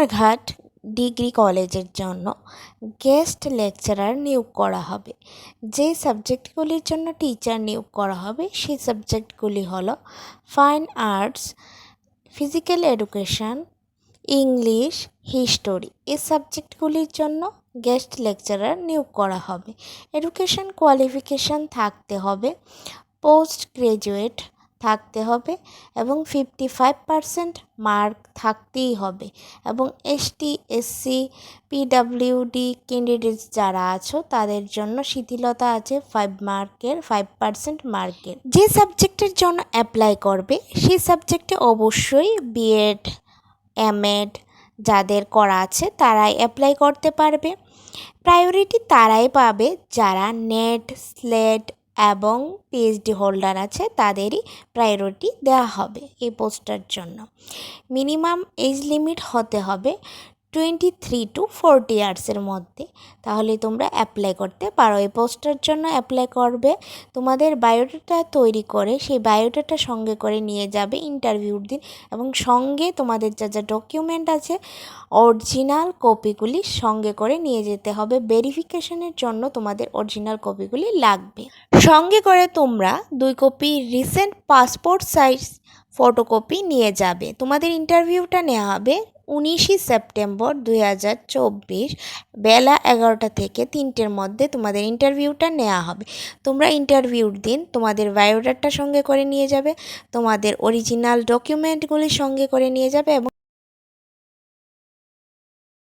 Sonarghat degree কলেজের জন্য guest lecturer নিয়োগ করা হবে। যে সাবজেক্টগুলির জন্য টিচার নিয়োগ করা হবে, সেই সাবজেক্টগুলি হলো fine arts, physical education, English, history. এই সাবজেক্টগুলির জন্য গেস্ট লেকচারার নিয়োগ করা হবে। এডুকেশন কোয়ালিফিকেশান থাকতে হবে। পোস্ট গ্রাজুয়েট থাকতে হবে এবং ফিফটি ফাইভ পারসেন্ট মার্ক থাকতেই হবে এবং এসটি এসসি পিডাব্লিউডি ক্যান্ডিডেটস যারা আছো তাদের জন্য শিথিলতা আছে ফাইভ মার্কের ফাইভ পার্সেন্ট মার্কের যে সাবজেক্টের জন্য অ্যাপ্লাই করবে সেই সাবজেক্টে অবশ্যই বিএড এমএড যাদের করা আছে তারাই অ্যাপ্লাই করতে পারবে। প্রায়োরিটি তারাই পাবে যারা নেট স্লেট এবং পিএইচডি হোল্ডার আছে, তাদেরই প্রায়োরিটি দেওয়া হবে এই পোস্টটার জন্য। মিনিমাম এজ লিমিট হতে হবে টোয়েন্টি থ্রি টু ফোরটি ইয়ার্সের মধ্যে। তাহলে তোমরা অ্যাপ্লাই করতে পারো। এই পোস্টটার জন্য অ্যাপ্লাই করবে। তোমাদের বায়োডাটা তৈরি করে সেই বায়োডাটা সঙ্গে করে নিয়ে যাবে ইন্টারভিউর দিন এবং সঙ্গে তোমাদের যা যা ডকুমেন্ট আছে অরিজিনাল কপিগুলি সঙ্গে করে নিয়ে যেতে হবে। ভেরিফিকেশনের জন্য তোমাদের অরিজিনাল কপিগুলি লাগবে। সঙ্গে করে তোমরা দুই copy recent passport size photocopy নিয়ে যাবে। তোমাদের ইন্টারভিউটা নেওয়া হবে উনিশে সেপ্টেম্বর দু হাজার চব্বিশ বেলা এগারোটা থেকে তিনটের মধ্যে তোমাদের ইন্টারভিউটা নেওয়া হবে। তোমরা ইন্টারভিউর দিন তোমাদের বায়োডাটা সঙ্গে করে নিয়ে যাবে, তোমাদের অরিজিনাল ডকুমেন্টগুলি সঙ্গে করে নিয়ে যাবে এবং